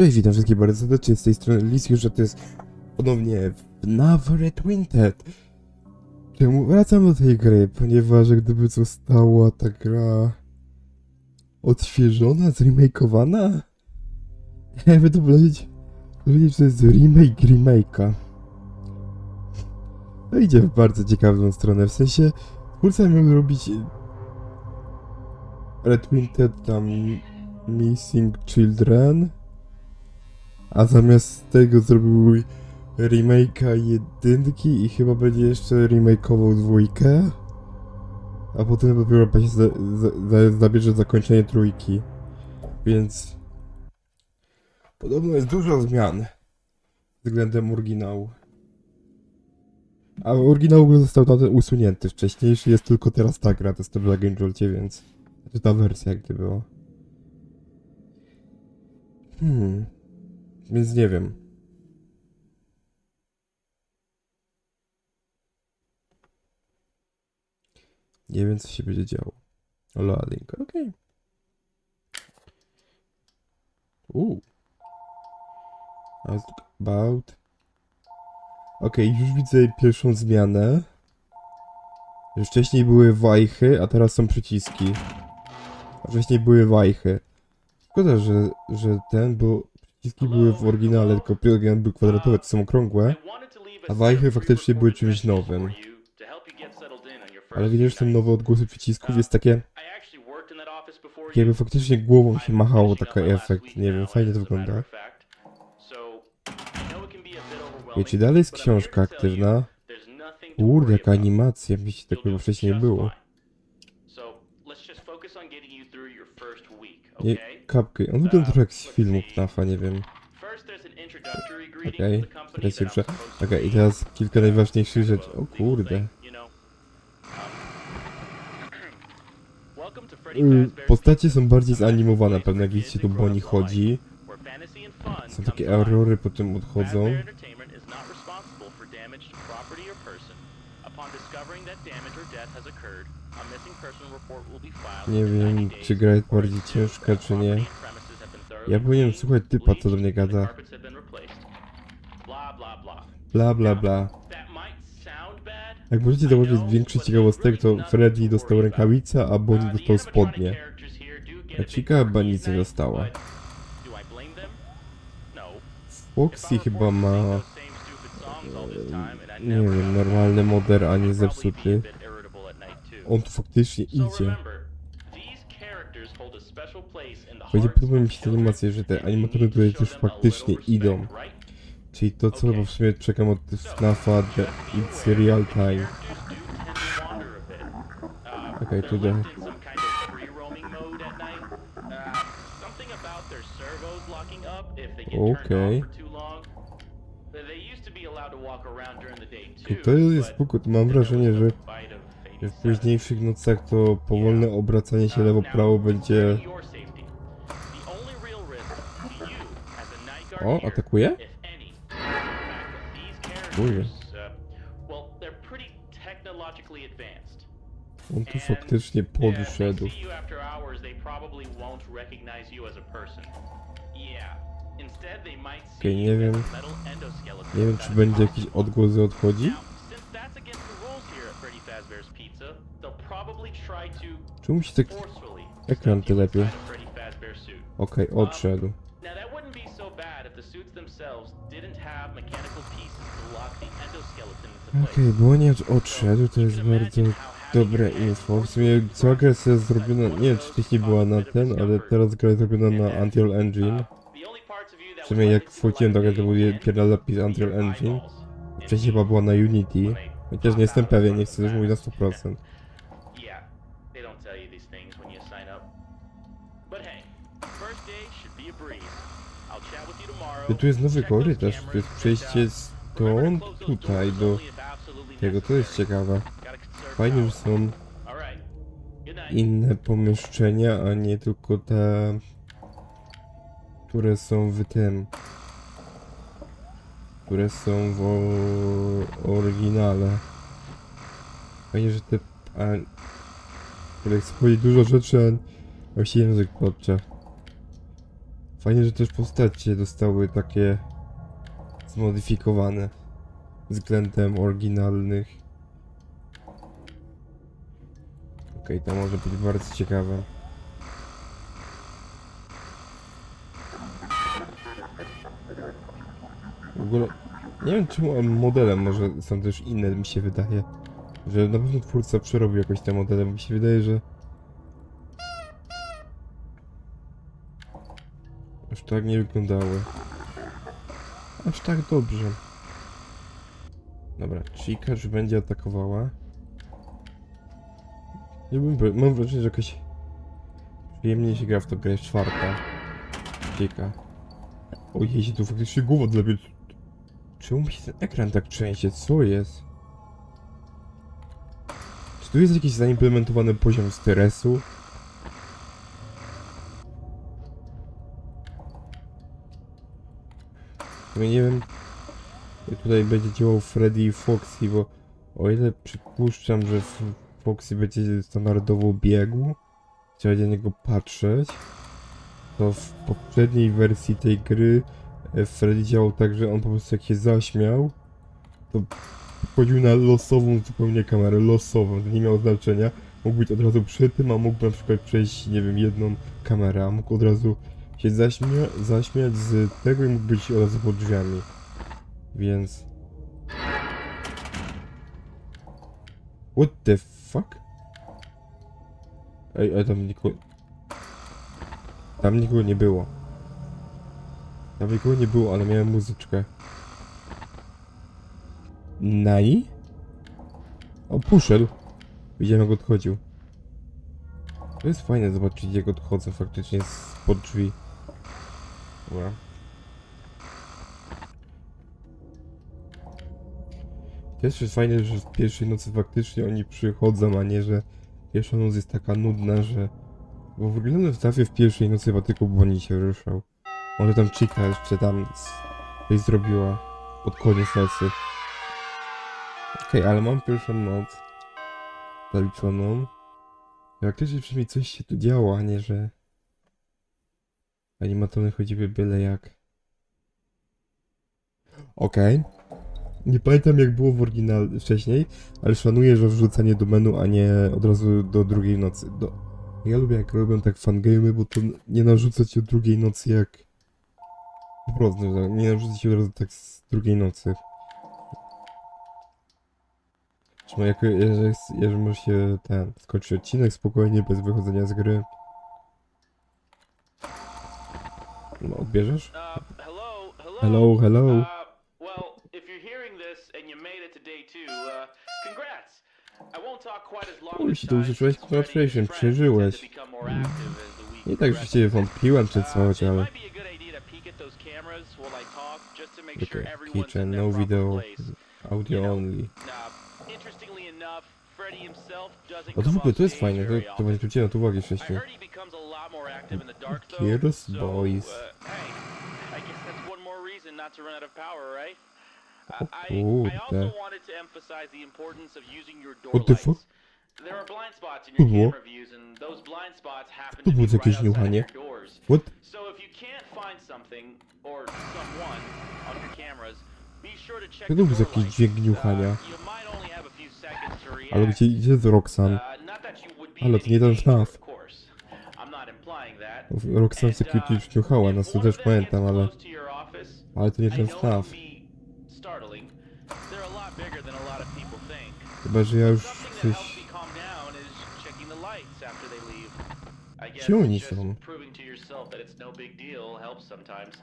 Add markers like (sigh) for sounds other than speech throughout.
Cześć, witam wszystkich bardzo serdecznie z tej strony Lisius, że to jest ponownie Red Winted. Czemu wracam do tej gry? Ponieważ gdyby została ta gra odświeżona, zremakeowana? (laughs) Jakby to powiedzieć, powiedzieć, że to jest remake remake'a. No idzie w bardzo ciekawą stronę, w sensie twórca miał robić Red Winted tam Missing Children a zamiast tego zrobił remake'a jedynki i chyba będzie jeszcze remake'ował dwójkę. A potem dopiero będzie za, za, za, zabierze zakończenie trójki. Więc... Podobno jest dużo zmian względem oryginału. A oryginał został na ten usunięty. Wcześniejszy jest tylko teraz ta gra, to jest to w Dragon więc... Znaczy ta wersja jak gdyby. Hmm... Więc nie wiem. Nie wiem, co się będzie działo. Loading, okej. Uuu. Ask about. Okej, już widzę pierwszą zmianę. Już wcześniej były wajchy, a teraz są przyciski. A wcześniej były wajchy. Szkoda, że, że ten, bo przyciski były w oryginale, tylko oryginał był kwadratowe, to są okrągłe. A wajchy faktycznie były czymś nowym. Ale widzisz, są nowe odgłosy przycisków, jest takie, jakby faktycznie głową się machało, taki efekt, nie wiem, fajnie to wygląda. Czy dalej jest książka aktywna? Kurde, jaka animacja, mi się takiego wcześniej nie było. Nie, kapkę, on wygląda trochę jak z filmów FNAFa, nie wiem. Okej, teraz się prze... Okej, i teraz kilka najważniejszych rzeczy. O kurde. (clears throat) Y, Postacie są bardziej zanimowane, pewnie jak widzicie, tu Bonnie chodzi. Są takie errory, potem odchodzą. Nie wiem, czy gra jest bardziej ciężka, czy nie. Ja powinienem słuchać typa, co do mnie gada. Bla bla bla. Jak możecie zauważyć większość ciekawostek, to Freddy dostał rękawice, a Bonnie dostał spodnie. A Chica chyba nic nie dostała. Foxy chyba ma... Nie wiem, normalny moder, a nie zepsuty. On tu faktycznie idzie. Będzie podoba mi się ta animacja, że te animatory tutaj też faktycznie idą. Czyli to co chyba w sumie czekam od FNAFa It's Real Time. Okej, tu da. Okej. I to jest to mam wrażenie, że w późniejszych nocach to powolne obracanie się lewo-prawo będzie... O, atakuje? Kurde. On tu faktycznie podszedł. Okej, nie wiem. Nie wiem, czy będzie jakiś odgłos, że odchodzi. Czemu się tak... Ekran. Okej, odszedł. To lock the endoskeleton into Okej, place. Błoniacz odszedł, to jest bardzo dobre info. W sumie cała gra jest zrobiona, nie wiem czy wcześniej była na ten, ale teraz gra jest zrobiona na Unreal Engine. The only parts of you that W sumie jak wchodziłem do gry, to był pierwszy zapis Unreal Engine. Wcześniej chyba była na Unity. Chociaż nie jestem pewien, nie chcę też mówić na 100%. Yeah, they don't tell you these things when you sign up. But hey, first day should be a breeze. I'll chat with you tomorrow. I tu jest nowy korytarz, to jest przejście stąd tutaj do tego, to jest ciekawe. Fajnie, że są inne pomieszczenia, a nie tylko te, które są w tym, które są w o- oryginale. Fajnie, że te, a, które powiedzieć dużo rzeczy, a właściwie język podczas. Fajnie, że też postacie dostały takie zmodyfikowane względem oryginalnych. Okej, to może być bardzo ciekawe. Ogóle nie wiem czemu modelem może są też inne, mi się wydaje. Że na pewno twórca przerobił jakoś te modele, mi się wydaje, że Aż tak nie wyglądały. Aż tak dobrze. Dobra, Chica już będzie atakowała. Nie bym, mam wrażenie, że jakoś przyjemniej się gra w to grę czwarta. Chica. Ojej, się tu faktycznie głowa dla Czemu mi się ten ekran tak trzęsie? Co jest? Czy tu jest jakiś zaimplementowany poziom stresu? No nie wiem, tutaj będzie działał Freddy i Foxy, bo o ile przypuszczam, że Foxy będzie standardowo biegł, trzeba na niego patrzeć, to w poprzedniej wersji tej gry Freddy działał tak, że on po prostu jak się zaśmiał, to wchodził na losową zupełnie kamerę, losową, to nie miało znaczenia. Mógł być od razu przy tym, a mógł na przykład przejść, nie wiem, jedną kamerę, a mógł od razu się zaśmia zaśmiać z tego i mógł być od razu pod drzwiami. Więc... What the fuck? Ej, ale tam nikogo... Tam nikogo nie było. Tam nikogo nie było, ale miałem muzyczkę. Nai? O, poszedł. Widziałem jak odchodził. To jest fajne zobaczyć jak odchodzą faktycznie spod drzwi. Dobra. Też jest fajne, że w pierwszej nocy faktycznie oni przychodzą, a nie, że pierwsza noc jest taka nudna, że... Bo w trafię w pierwszej nocy chyba tylko Bonnie się ruszał. Może tam Chica jeszcze tam coś zrobiła pod koniec nocy. Okej, ale mam pierwszą noc zaliczoną. Faktycznie przynajmniej coś się tu działo, a nie, że animatrony chodziły byle jak. Okej. Nie pamiętam jak było w oryginal wcześniej, ale szanuję, że wrzucanie do menu, a nie od razu do drugiej nocy. Do... Ja lubię jak robią tak fangamy, bo to nie narzuca ci o drugiej nocy jak... Po prostu, nie narzuca ci od razu tak z drugiej nocy. Czy jako, jeżeli, jeżeli może się ten, skończyć odcinek spokojnie, bez wychodzenia z gry. No, odbierzesz? Uh, hello, hello. Uh, uh, this się and his Congratulations, przeżyłeś. Nie tak, że cię wątpiłem czy coś, ale... kitchen, no video, audio only. Uh, No to w ogóle to jest fajne, to, to often. nie zwróciłem na to though. Here's so, boys. Uh? O kurde. What the fuck? To było? To było jakieś doors. What? Can't find something or someone on your cameras, be sure to check the door jakiś lights. dźwięk niuchania. Uh, you might only have a few seconds to react. Ale gdzie idzie z Roxanne? Uh, not that you would be Ale to nie ten danger, FNAF. of course. I'm not implying that. Roxanne And, uh, nas, to one of też them pamiętam, ale... close to your office, Ale to nie I ten it FNAF. can be startling. They're a lot bigger than a lot of people think. Chyba, że ja już Something that coś... helps me calm down is checking the lights after they leave. I guess Gdzie oni są? Yourself that it's no big deal helps sometimes.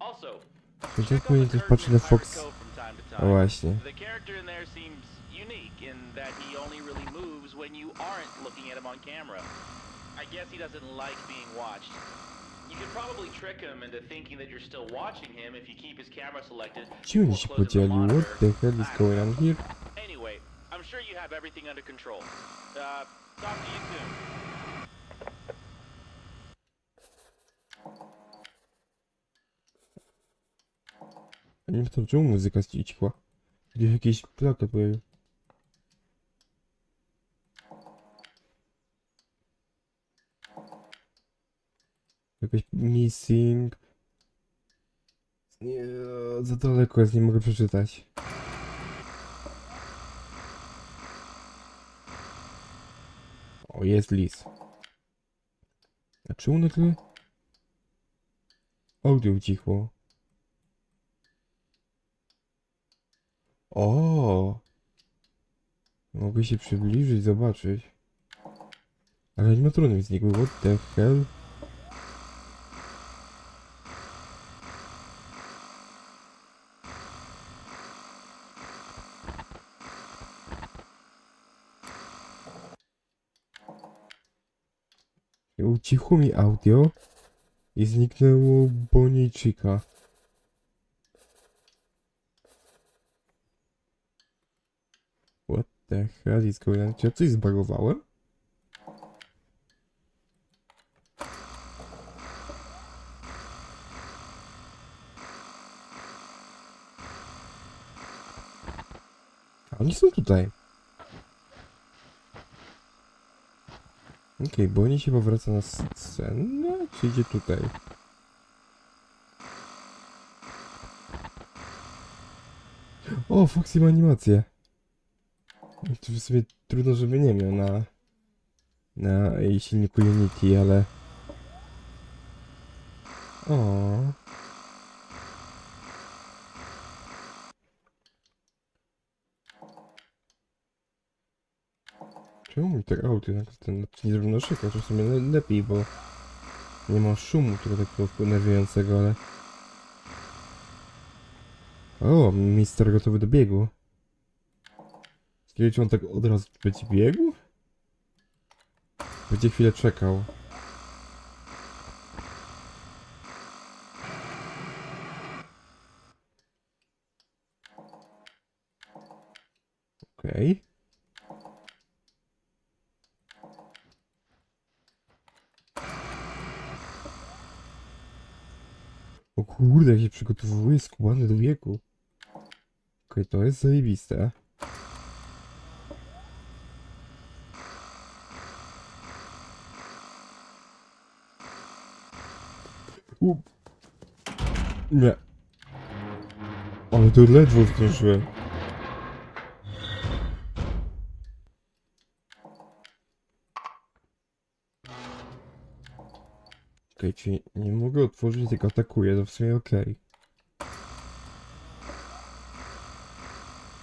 Also, Chociaż check on the też patrzeć na curtain in Fox... Pirate from time to O time. właśnie. The character in there seems unique in that he only really moves when you aren't looking at him on camera. I guess he doesn't like being watched. You could probably trick him into thinking that you're still watching him if you keep his camera selected. Się close up the podzieli? monitor. What the hell is going on here? Anyway, I'm sure you have everything under control. Uh, talk to you soon. Nie wiem, to czemu muzyka ścichła? Gdzieś jakiś plakat pojawił. Jak Jakaś missing. Nie, za daleko jest, nie mogę przeczytać. O, jest lis. A czemu nagle... Audio ucichło. O! Mogę się przybliżyć, zobaczyć. Ale animatrony znikły, what the hell? Ucichło mi audio i zniknęło Bonnie Chica. On? Czy ja coś zbagowałem? A oni są tutaj. Okej, bo oni się powraca na scenę, czy idzie tutaj? O, Foxy ma animację. W sumie trudno, żeby nie miał na... Na silniku Unity, ale... O. Czemu mi tak audio tak ten nie zrobił szyka, to w sumie le lepiej, bo nie ma szumu tego takiego nerwiającego, ale... O, mister gotowy do biegu. Kiedy on tak od razu będzie biegł? Będzie chwilę czekał. Okej. O kurde, jak się przygotowuje skubany do wieku. Okej, to jest zajebiste. Nie. Ale to ledwo zdążyłem. Okej, czyli nie mogę otworzyć, tylko atakuję, to w sumie okej.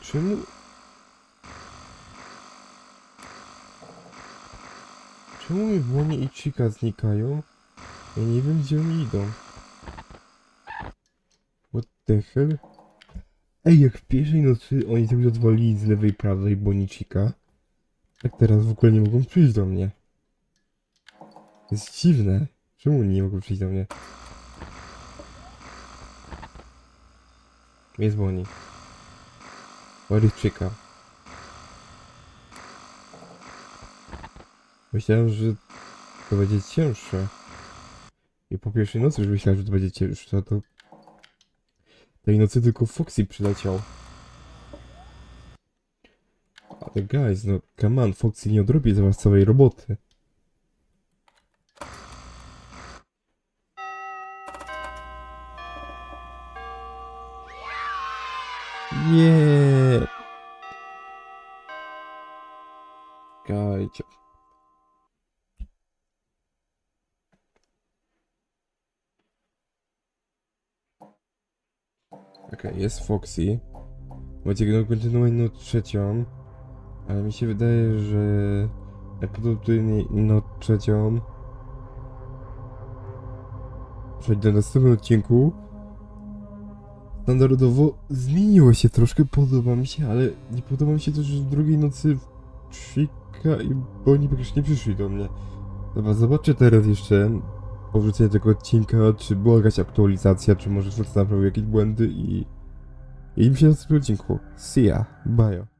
Czemu... Czemu mi Błonie i Chica znikają? Ja nie wiem, gdzie oni idą. Ej, jak w pierwszej nocy oni sobie odwalili z lewej prawej Chica, tak teraz w ogóle nie mogą przyjść do mnie. Jest dziwne. Czemu nie mogą przyjść do mnie? Jest is Chica? Myślałem, że to będzie cięższe. I po pierwszej nocy już myślałem, że to będzie cięższe, to... Tej nocy tylko Foxy przyleciał. Ale guys, no come on, Foxy nie odrobi za was całej roboty. Nie. Gajcie. Okej, jest Foxy. No, kontynuować no trzecią. Ale mi się wydaje, że prawdopodobnie no trzecią. Przejdę do następnym odcinku. Standardowo zmieniło się troszkę, podoba mi się, ale nie podoba mi się też, że drugiej nocy Chica i Bonnie praktycznie nie przyszli do mnie. Dobra, zobaczę teraz jeszcze po wrzuceniu tego odcinka, czy była jakaś aktualizacja, czy może Twórca naprawił jakieś błędy i... I mi się w następnym odcinku. See ya, bye.